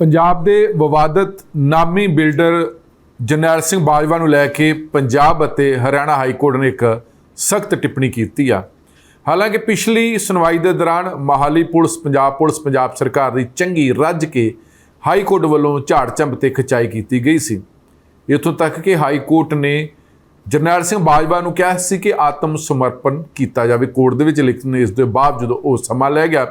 ਪੰਜਾਬ ਦੇ ਵਿਵਾਦਤ ਨਾਮੀ ਬਿਲਡਰ ਜਰਨੈਲ ਸਿੰਘ ਬਾਜਵਾ ਨੂੰ ਲੈ ਕੇ ਪੰਜਾਬ ਅਤੇ ਹਰਿਆਣਾ ਹਾਈ ਕੋਰਟ ਨੇ ਇੱਕ ਸਖਤ ਟਿੱਪਣੀ ਕੀਤੀ ਆ। ਹਾਲਾਂਕਿ ਪਿਛਲੀ ਸੁਣਵਾਈ ਦੇ ਦੌਰਾਨ ਮਹਾਲੀ ਪੁਲਿਸ, ਪੰਜਾਬ ਪੁਲਿਸ, ਪੰਜਾਬ ਸਰਕਾਰ ਦੀ ਚੰਗੀ ਰੱਜ ਕੇ ਹਾਈ ਕੋਰਟ ਵੱਲੋਂ ਝਾੜ ਝੰਬ ਤੇ ਖਿਚਾਈ ਕੀਤੀ ਗਈ ਸੀ। ਇੱਥੋਂ ਤੱਕ ਕਿ ਹਾਈ ਕੋਰਟ ਨੇ ਜਰਨੈਲ ਸਿੰਘ ਬਾਜਵਾ ਨੂੰ ਕਿਹਾ ਸੀ ਕਿ ਆਤਮ ਸਮਰਪਣ ਕੀਤਾ ਜਾਵੇ। ਕੋਰਟ ਦੇ ਵਿੱਚ ਲਿਖਣ ਇਸ ਦੇ ਬਾਵਜੂਦ ਉਹ ਸਮਾਂ ਲੈ ਗਿਆ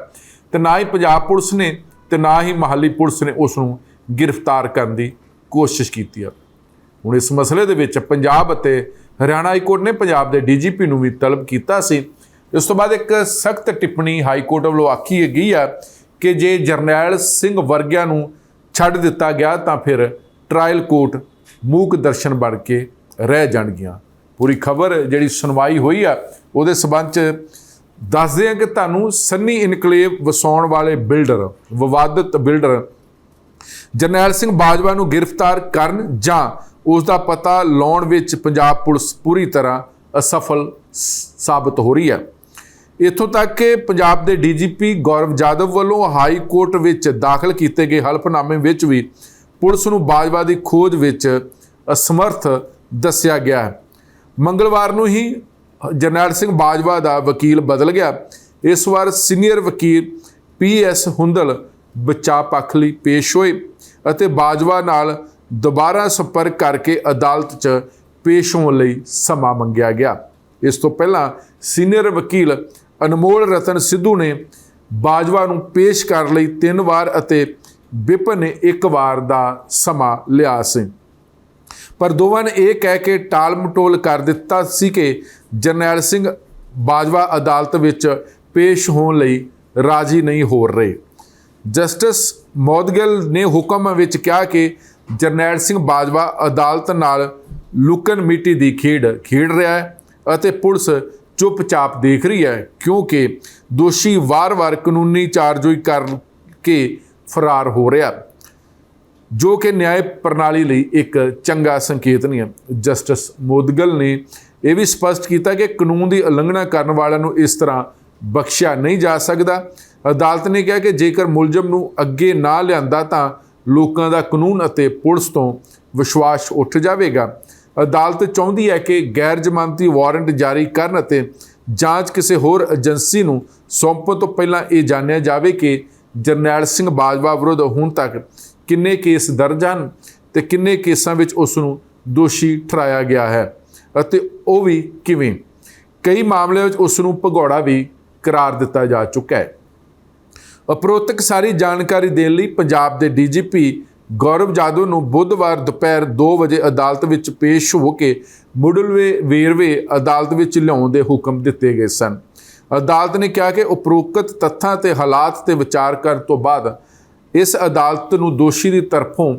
ਤੇ ਨਾ ਹੀ ਪੰਜਾਬ ਪੁਲਿਸ ਨੇ ਤੇ ਨਾ ਹੀ ਮਹਾਲੀ ਪੁਲਿਸ ਨੇ ਉਸ ਨੂੰ ਗ੍ਰਿਫਤਾਰ ਕਰਨ ਦੀ ਕੋਸ਼ਿਸ਼ ਕੀਤੀ ਆ। ਹੁਣ ਇਸ ਮਸਲੇ ਦੇ ਵਿੱਚ ਪੰਜਾਬ ਅਤੇ ਹਰਿਆਣਾ ਹਾਈ ਕੋਰਟ ਨੇ ਪੰਜਾਬ ਦੇ ਡੀਜੀਪੀ ਨੂੰ ਵੀ ਤਲਬ ਕੀਤਾ ਸੀ। ਇਸ ਤੋਂ ਬਾਅਦ ਇੱਕ ਸਖਤ ਟਿੱਪਣੀ ਹਾਈ ਕੋਰਟ ਵੱਲੋਂ ਆਖੀ ਗਈ ਆ ਕਿ ਜੇ ਜਰਨੈਲ ਸਿੰਘ ਵਰਗਿਆਂ ਨੂੰ ਛੱਡ ਦਿੱਤਾ ਗਿਆ ਤਾਂ ਫਿਰ ਟ੍ਰਾਇਲ ਕੋਰਟ ਮੂਕ ਦਰਸ਼ਨ ਬਣ ਕੇ ਰਹਿ ਜਾਣਗੀਆਂ। ਪੂਰੀ ਖਬਰ ਜਿਹੜੀ ਸੁਣਵਾਈ ਹੋਈ ਆ, ਉਹਦੇ ਸਬੰਧ ਚ ਦੱਸਦੇ ਹਾਂ ਕਿ ਤੁਹਾਨੂੰ ਸੰਨੀ ਇਨਕਲੇਵ ਵਸਾਉਣ ਵਾਲੇ ਬਿਲਡਰ, ਵਿਵਾਦਤ ਬਿਲਡਰ ਜਰਨੈਲ ਸਿੰਘ ਬਾਜਵਾ ਨੂੰ ਗ੍ਰਿਫਤਾਰ ਕਰਨ ਜਾਂ ਉਸ ਦਾ ਪਤਾ ਲਾਉਣ ਵਿੱਚ ਪੰਜਾਬ ਪੁਲਿਸ ਪੂਰੀ ਤਰ੍ਹਾਂ ਅਸਫਲ ਸਾਬਤ ਹੋ ਰਹੀ ਹੈ। ਇੱਥੋਂ ਤੱਕ ਕਿ ਪੰਜਾਬ ਦੇ ਡੀਜੀਪੀ ਗੌਰਵ ਜਾਦਵ ਵੱਲੋਂ ਹਾਈ ਕੋਰਟ ਵਿੱਚ ਦਾਖਲ ਕੀਤੇ ਗਏ ਹਲਫਨਾਮੇ ਵਿੱਚ ਵੀ ਪੁਲਿਸ ਨੂੰ ਬਾਜਵਾ ਦੀ ਖੋਜ ਵਿੱਚ ਅਸਮਰਥ ਦੱਸਿਆ ਗਿਆ ਹੈ। ਮੰਗਲਵਾਰ ਨੂੰ ਹੀ ਜਰਨੈਲ ਸਿੰਘ ਬਾਜਵਾ ਦਾ ਵਕੀਲ ਬਦਲ ਗਿਆ। ਇਸ ਵਾਰ ਸੀਨੀਅਰ ਵਕੀਲ ਪੀਐਸ ਹੁੰਦਲ ਬਚਾਅ ਪੱਖ ਲਈ ਪੇਸ਼ ਹੋਏ ਅਤੇ ਬਾਜਵਾ ਨਾਲ ਦੁਬਾਰਾ ਸੰਪਰਕ ਕਰਕੇ ਅਦਾਲਤ 'ਚ ਪੇਸ਼ ਹੋਣ ਲਈ ਸਮਾਂ ਮੰਗਿਆ ਗਿਆ। ਇਸ ਤੋਂ ਪਹਿਲਾਂ ਸੀਨੀਅਰ ਵਕੀਲ ਅਨਮੋਲ ਰਤਨ ਸਿੱਧੂ ਨੇ ਬਾਜਵਾ ਨੂੰ ਪੇਸ਼ ਕਰਨ ਲਈ ਤਿੰਨ ਵਾਰ ਅਤੇ ਵਿਪਨ ਨੇ ਇੱਕ ਵਾਰ ਦਾ ਸਮਾਂ ਲਿਆ ਸੀ। ਪਰ ਦੋਵਾਂ ਨੇ ਇਹ ਕਹਿ ਕੇ ਟਾਲ ਮਟੋਲ ਕਰ ਦਿੱਤਾ ਸੀ ਕਿ ਜਰਨੈਲ ਸਿੰਘ ਬਾਜਵਾ ਅਦਾਲਤ ਵਿੱਚ ਪੇਸ਼ ਹੋਣ ਲਈ ਰਾਜੀ ਨਹੀਂ ਹੋ ਰਹੇ। ਜਸਟਿਸ ਮੌਦਗਲ ਨੇ ਹੁਕਮ ਵਿੱਚ ਕਿਹਾ ਕਿ ਜਰਨੈਲ ਸਿੰਘ ਬਾਜਵਾ ਅਦਾਲਤ ਨਾਲ ਲੁਕਨ ਮਿੱਟੀ ਦੀ ਖੇਡ ਖੇਡ ਰਿਹਾ ਹੈ ਅਤੇ ਪੁਲਿਸ ਚੁੱਪਚਾਪ ਦੇਖ ਰਹੀ ਹੈ ਕਿਉਂਕਿ ਦੋਸ਼ੀ ਵਾਰ-ਵਾਰ ਕਾਨੂੰਨੀ ਚਾਰਜੋਈ ਕਰਕੇ ਫਰਾਰ ਹੋ ਰਿਹਾ, ਜੋ ਕਿ ਨਿਆਂ ਪ੍ਰਣਾਲੀ ਲਈ ਇੱਕ ਚੰਗਾ ਸੰਕੇਤ ਨਹੀਂ ਹੈ। ਜਸਟਿਸ ਮੋਦਗਲ ਨੇ ਇਹ ਵੀ ਸਪਸ਼ਟ ਕੀਤਾ ਕਿ ਕਾਨੂੰਨ ਦੀ ਉਲੰਘਣਾ ਕਰਨ ਵਾਲਿਆਂ ਨੂੰ ਇਸ ਤਰ੍ਹਾਂ ਬਖਸ਼ਿਆ ਨਹੀਂ ਜਾ ਸਕਦਾ। ਅਦਾਲਤ ਨੇ ਕਿਹਾ ਕਿ ਜੇਕਰ ਮੁਲਜ਼ਮ ਨੂੰ ਅੱਗੇ ਨਾ ਲਿਆਂਦਾ ਤਾਂ ਲੋਕਾਂ ਦਾ ਕਾਨੂੰਨ ਅਤੇ ਪੁਲਿਸ ਤੋਂ ਵਿਸ਼ਵਾਸ ਉੱਠ ਜਾਵੇਗਾ। ਅਦਾਲਤ ਚਾਹੁੰਦੀ ਹੈ ਕਿ ਗੈਰ ਜ਼ਮਾਨਤੀ ਵਾਰੰਟ ਜਾਰੀ ਕਰਨ ਅਤੇ ਜਾਂਚ ਕਿਸੇ ਹੋਰ ਏਜੰਸੀ ਨੂੰ ਸੌਂਪਣ ਤੋਂ ਪਹਿਲਾਂ ਇਹ ਜਾਣਿਆ ਜਾਵੇ ਕਿ ਜਰਨੈਲ ਸਿੰਘ ਬਾਜਵਾ ਵਿਰੁੱਧ ਹੁਣ ਤੱਕ ਕਿੰਨੇ ਕੇਸ ਦਰਜ ਹਨ ਤੇ ਕਿੰਨੇ ਕੇਸਾਂ ਵਿੱਚ ਉਸ ਨੂੰ ਦੋਸ਼ੀ ਠਹਿਰਾਇਆ ਗਿਆ ਹੈ। ਅਤੇ ਉਹ ਵੀ ਕਿਵੇਂ? ਕਈ ਮਾਮਲਿਆਂ ਵਿੱਚ ਉਸ ਨੂੰ ਭਗੌੜਾ ਵੀ ਕਰਾਰ ਦਿੱਤਾ ਜਾ ਚੁੱਕਾ ਹੈ। ਉਪਰੋਕਤ ਸਾਰੀ ਜਾਣਕਾਰੀ ਦੇਣ ਲਈ ਪੰਜਾਬ ਦੇ ਡੀਜੀਪੀ ਗੌਰਵ ਜਾਦਵ ਨੂੰ ਬੁੱਧਵਾਰ ਦੁਪਹਿਰ 2 ਵਜੇ ਅਦਾਲਤ ਵਿੱਚ ਪੇਸ਼ ਹੋ ਕੇ ਮੁੱਢਲੇ ਵੇਰਵੇ ਅਦਾਲਤ ਵਿੱਚ ਲਿਆਉਣ ਦੇ ਹੁਕਮ ਦਿੱਤੇ ਗਏ ਸਨ। ਅਦਾਲਤ ਨੇ ਕਿਹਾ ਕਿ ਉਪਰੋਕਤ ਤੱਥਾਂ ਤੇ ਹਾਲਾਤ ਤੇ ਵਿਚਾਰ ਕਰਨ ਤੋਂ ਬਾਅਦ ਇਸ ਅਦਾਲਤ ਨੂੰ ਦੋਸ਼ੀ ਦੀ ਤਰਫੋਂ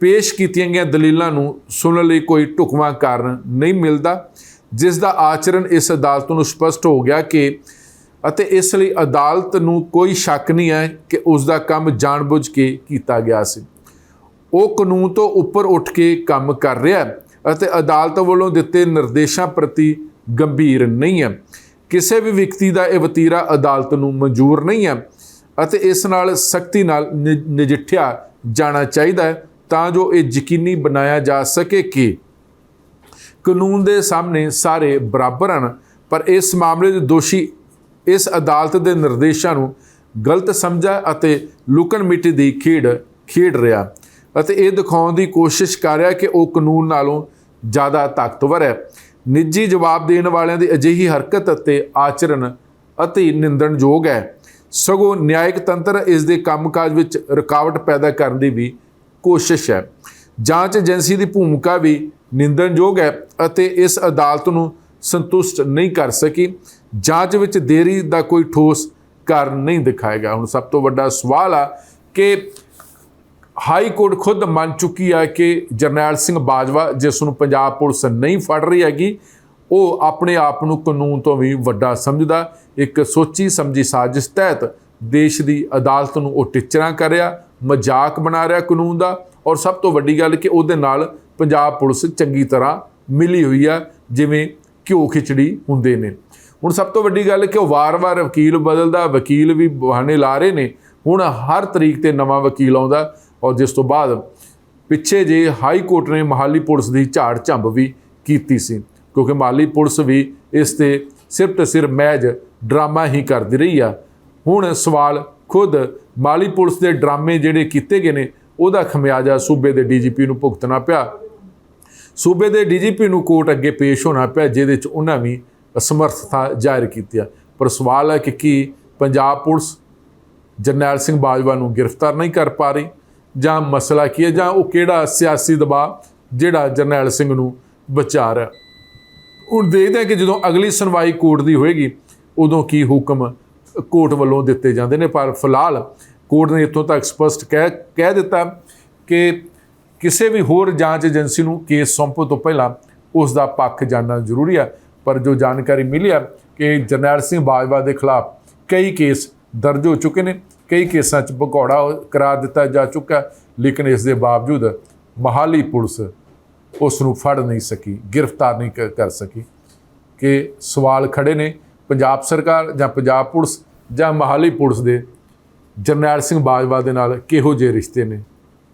ਪੇਸ਼ ਕੀਤੀਆਂ ਗਈਆਂ ਦਲੀਲਾਂ ਨੂੰ ਸੁਣਨ ਲਈ ਕੋਈ ਢੁਕਵਾਂ ਕਾਰਨ ਨਹੀਂ ਮਿਲਦਾ, ਜਿਸ ਦਾ ਆਚਰਣ ਇਸ ਅਦਾਲਤ ਨੂੰ ਸਪਸ਼ਟ ਹੋ ਗਿਆ ਕਿ ਅਤੇ ਇਸ ਲਈ ਅਦਾਲਤ ਨੂੰ ਕੋਈ ਸ਼ੱਕ ਨਹੀਂ ਹੈ ਕਿ ਉਸ ਦਾ ਕੰਮ ਜਾਣਬੁੱਝ ਕੇ ਕੀਤਾ ਗਿਆ ਸੀ। ਉਹ ਕਾਨੂੰਨ ਤੋਂ ਉੱਪਰ ਉੱਠ ਕੇ ਕੰਮ ਕਰ ਰਿਹਾ ਹੈ ਅਤੇ ਅਦਾਲਤ ਵੱਲੋਂ ਦਿੱਤੇ ਨਿਰਦੇਸ਼ਾਂ ਪ੍ਰਤੀ ਗੰਭੀਰ ਨਹੀਂ ਹੈ। ਕਿਸੇ ਵੀ ਵਿਅਕਤੀ ਦਾ ਇਹ ਵਤੀਰਾ ਅਦਾਲਤ ਨੂੰ ਮਨਜ਼ੂਰ ਨਹੀਂ ਹੈ ਅਤੇ ਇਸ ਨਾਲ ਸਖਤੀ ਨਾਲ ਨਿ- ਨਜਿੱਠਿਆ ਜਾਣਾ ਚਾਹੀਦਾ ਹੈ। ਤਾਂ ਜੋ ਇਹ ਯਕੀਨੀ ਬਣਾਇਆ ਜਾ ਸਕੇ ਕਿ ਕਾਨੂੰਨ ਦੇ ਸਾਹਮਣੇ ਸਾਰੇ ਬਰਾਬਰ ਹਨ, ਪਰ ਇਸ ਮਾਮਲੇ ਦੇ ਦੋਸ਼ੀ ਇਸ ਅਦਾਲਤ ਦੇ ਨਿਰਦੇਸ਼ਾਂ ਨੂੰ ਗਲਤ ਸਮਝਿਆ ਅਤੇ ਲੁਕਣ ਮਿੱਟੀ ਦੀ ਖੇਡ ਖੇਡ ਰਿਹਾ ਅਤੇ ਇਹ ਦਿਖਾਉਣ ਦੀ ਕੋਸ਼ਿਸ਼ ਕਰ ਰਿਹਾ ਕਿ ਉਹ ਕਾਨੂੰਨ ਨਾਲੋਂ ਜ਼ਿਆਦਾ ਤਾਕਤਵਰ ਹੈ। ਨਿੱਜੀ ਜਵਾਬ ਦੇਣ ਵਾਲਿਆਂ ਦੀ ਅਜਿਹੀ ਹਰਕਤ ਅਤੇ ਆਚਰਣ ਅਤੀ ਨਿੰਦਣਯੋਗ ਹੈ। ਸਗੋਂ ਨਿਆਇਕ ਤੰਤਰ ਇਸ ਦੇ ਕੰਮਕਾਜ ਵਿੱਚ ਰੁਕਾਵਟ ਪੈਦਾ ਕਰਨ ਦੀ ਵੀ ਕੋਸ਼ਿਸ਼ ਹੈ। ਜਾਂਚ ਏਜੰਸੀ ਦੀ ਭੂਮਿਕਾ ਵੀ ਨਿੰਦਣਯੋਗ ਹੈ ਅਤੇ ਇਸ ਅਦਾਲਤ ਨੂੰ ਸੰਤੁਸ਼ਟ ਨਹੀਂ ਕਰ ਸਕੀ। ਜਾਂਚ ਵਿੱਚ ਦੇਰੀ ਦਾ ਕੋਈ ਠੋਸ ਕਾਰਨ ਨਹੀਂ ਦਿਖਾਏਗਾ ਹੁਣ ਸਭ ਤੋਂ ਵੱਡਾ ਸਵਾਲ ਆ ਕਿ ਹਾਈ ਕੋਰਟ ਖੁਦ ਮੰਨ ਚੁੱਕੀ ਆ ਕਿ ਜਰਨੈਲ ਸਿੰਘ ਬਾਜਵਾ ਜਿਸ ਨੂੰ ਪੰਜਾਬ ਪੁਲਿਸ ਨਹੀਂ ਫੜ ਰਹੀ ਹੈਗੀ, ਉਹ ਆਪਣੇ ਆਪ ਨੂੰ ਕਾਨੂੰਨ ਤੋਂ ਵੀ ਵੱਡਾ ਸਮਝਦਾ। ਇੱਕ ਸੋਚੀ ਸਮਝੀ ਸਾਜ਼ਿਸ਼ ਤਹਿਤ ਦੇਸ਼ ਦੀ ਅਦਾਲਤ ਨੂੰ ਉਹ ਟਿਚਰਾਂ ਕਰਿਆ। ਮਜ਼ਾਕ ਬਣਾ ਰਿਹਾ ਕਾਨੂੰਨ ਦਾ ਔਰ ਸਭ ਤੋਂ ਵੱਡੀ ਗੱਲ ਕਿ ਉਹਦੇ ਨਾਲ ਪੰਜਾਬ ਪੁਲਿਸ ਚੰਗੀ ਤਰ੍ਹਾਂ ਮਿਲੀ ਹੋਈ ਆ, ਜਿਵੇਂ ਘਿਓ ਖਿਚੜੀ ਹੁੰਦੇ ਨੇ। ਹੁਣ ਸਭ ਤੋਂ ਵੱਡੀ ਗੱਲ ਕਿ ਉਹ ਵਾਰ-ਵਾਰ ਵਕੀਲ ਬਦਲਦਾ, ਵਕੀਲ ਵੀ ਬਹਾਨੇ ਲਾ ਰਹੇ ਨੇ। ਹੁਣ ਹਰ ਤਰੀਕ ਤੇ ਨਵਾਂ ਵਕੀਲ ਆਉਂਦਾ ਔਰ ਜਿਸ ਤੋਂ ਬਾਅਦ ਪਿੱਛੇ ਜੇ ਹਾਈ ਕੋਰਟ ਨੇ ਮਹਾਲੀ ਪੁਲਿਸ ਦੀ ਝਾੜ ਝੰਬ ਵੀ ਕੀਤੀ ਸੀ, ਕਿਉਂਕਿ ਮਹਾਲੀ ਪੁਲਿਸ ਵੀ ਇਸ ਤੇ ਸਿਰਫ ਤੇ ਸਿਰਫ ਮੈਜ ਡਰਾਮਾ ਹੀ ਕਰਦੀ ਰਹੀ ਆ। ਹੁਣ ਸਵਾਲ ਖੁਦ ਮਾਲੀ ਪੁਲਿਸ ਦੇ ਡਰਾਮੇ ਜਿਹੜੇ ਕੀਤੇ ਗਏ ਨੇ, ਉਹਦਾ ਖਮਿਆਜਾ ਸੂਬੇ ਦੇ ਡੀਜੀਪੀ ਨੂੰ ਭੁਗਤਣਾ ਪਿਆ। ਸੂਬੇ ਦੇ ਡੀਜੀਪੀ ਨੂੰ ਕੋਰਟ ਅੱਗੇ ਪੇਸ਼ ਹੋਣਾ ਪਿਆ, ਜਿਹਦੇ ਚ ਉਹਨਾਂ ਵੀ ਅਸਮਰਥਤਾ ਜ਼ਾਹਿਰ ਕੀਤੀ ਆ। ਪਰ ਸਵਾਲ ਹੈ ਕਿ ਕੀ ਪੰਜਾਬ ਪੁਲਿਸ ਜਰਨੈਲ ਸਿੰਘ ਬਾਜਵਾ ਨੂੰ ਗ੍ਰਿਫਤਾਰ ਨਹੀਂ ਕਰ ਪਾ ਰਹੀ? ਜਾਂ ਮਸਲਾ ਕੀ ਹੈ? ਜਾਂ ਉਹ ਕਿਹੜਾ ਸਿਆਸੀ ਦਬਾਅ ਜਿਹੜਾ ਜਰਨੈਲ ਸਿੰਘ ਨੂੰ ਬਚਾ ਰਿਹਾ ਹੁਣ ਦੇਖਦੇ ਹਾਂ ਕਿ ਜਦੋਂ ਅਗਲੀ ਸੁਣਵਾਈ ਕੋਰਟ ਦੀ ਹੋਏਗੀ, ਉਦੋਂ ਕੀ ਹੁਕਮ ਕੋਰਟ ਵੱਲੋਂ ਦਿੱਤੇ ਜਾਂਦੇ ਨੇ, ਪਰ ਫਿਲਹਾਲ ਕੋਰਟ ਨੇ ਇੱਥੋਂ ਤੱਕ ਸਪਸ਼ਟ ਕਹਿ ਕਹਿ ਦਿੱਤਾ ਕਿ ਕਿਸੇ ਵੀ ਹੋਰ ਜਾਂਚ ਏਜੰਸੀ ਨੂੰ ਕੇਸ ਸੌਂਪਣ ਤੋਂ ਪਹਿਲਾਂ ਉਸ ਦਾ ਪੱਖ ਜਾਣਨਾ ਜ਼ਰੂਰੀ ਹੈ ਪਰ ਜੋ ਜਾਣਕਾਰੀ ਮਿਲੀ ਹੈ ਕਿ ਜਰਨੈਲ ਸਿੰਘ ਬਾਜਵਾ ਦੇ ਖਿਲਾਫ ਕਈ ਕੇਸ ਦਰਜ ਹੋ ਚੁੱਕੇ ਨੇ, ਕਈ ਕੇਸਾਂ 'ਚ ਭਗੌੜਾ ਕਰਾਰ ਦਿੱਤਾ ਜਾ ਚੁੱਕਾ, ਲੇਕਿਨ ਇਸ ਦੇ ਬਾਵਜੂਦ ਮਹਾਲੀ ਪੁਲਿਸ ਉਸ ਨੂੰ ਫੜ ਨਹੀਂ ਸਕੀ, ਗ੍ਰਿਫਤਾਰ ਨਹੀਂ ਕਰ ਸਕੀ। ਕਿ ਸਵਾਲ ਖੜੇ ਨੇ, ਪੰਜਾਬ ਸਰਕਾਰ ਜਾਂ ਪੰਜਾਬ ਪੁਲਿਸ ਜਾਂ ਮਹਾਲੀ ਪੁਲਿਸ ਦੇ ਜਰਨੈਲ ਸਿੰਘ ਬਾਜਵਾ ਦੇ ਨਾਲ ਕਿਹੋ ਜਿਹੇ ਰਿਸ਼ਤੇ ਨੇ?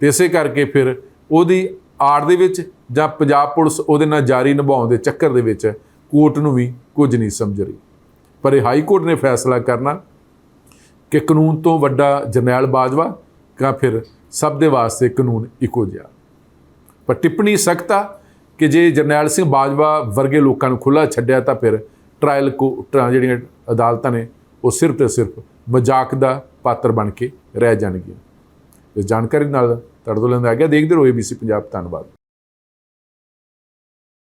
ਤੇ ਇਸੇ ਕਰਕੇ ਫਿਰ ਉਹਦੀ ਆੜ ਦੇ ਵਿੱਚ ਜਾਂ ਪੰਜਾਬ ਪੁਲਿਸ ਉਹਦੇ ਨਾਲ ਜਾਰੀ ਨਿਭਾਉਣ ਦੇ ਚੱਕਰ ਦੇ ਵਿੱਚ ਕੋਰਟ ਨੂੰ ਵੀ ਕੁਝ ਨਹੀਂ ਸਮਝ ਰਹੀ। ਪਰ ਇਹ ਹਾਈ ਕੋਰਟ ਨੇ ਫੈਸਲਾ ਕਰਨਾ ਕਿ ਕਾਨੂੰਨ ਤੋਂ ਵੱਡਾ ਜਰਨੈਲ ਬਾਜਵਾ ਜਾਂ ਫਿਰ ਸਭ ਦੇ ਵਾਸਤੇ ਕਾਨੂੰਨ ਇੱਕੋ ਜਿਹਾ। ਪਰ ਟਿੱਪਣੀ ਸਖਤ ਆ ਕਿ ਜੇ ਜਰਨੈਲ ਸਿੰਘ ਬਾਜਵਾ ਵਰਗੇ ਲੋਕਾਂ ਨੂੰ ਖੁੱਲਾ ਛੱਡਿਆ ਤਾਂ ਫਿਰ ਟ੍ਰਾਇਲ ਕੋਰਟਾਂ ਜਿਹੜੀਆਂ ਅਦਾਲਤਾਂ ਨੇ ਉਹ ਸਿਰਫ ਤੇ ਸਿਰਫ ਮਜ਼ਾਕ ਦਾ ਪਾਤਰ ਬਣ ਕੇ ਰਹਿ ਜਾਣਗੀਆਂ। ਇਸ ਜਾਣਕਾਰੀ ਨਾਲ ਤੜਦੋ ਲੈਂਦਾ ਆ ਗਿਆ। ਦੇਖਦੇ ਰਹੋ ABC ਪੰਜਾਬ। ਧੰਨਵਾਦ।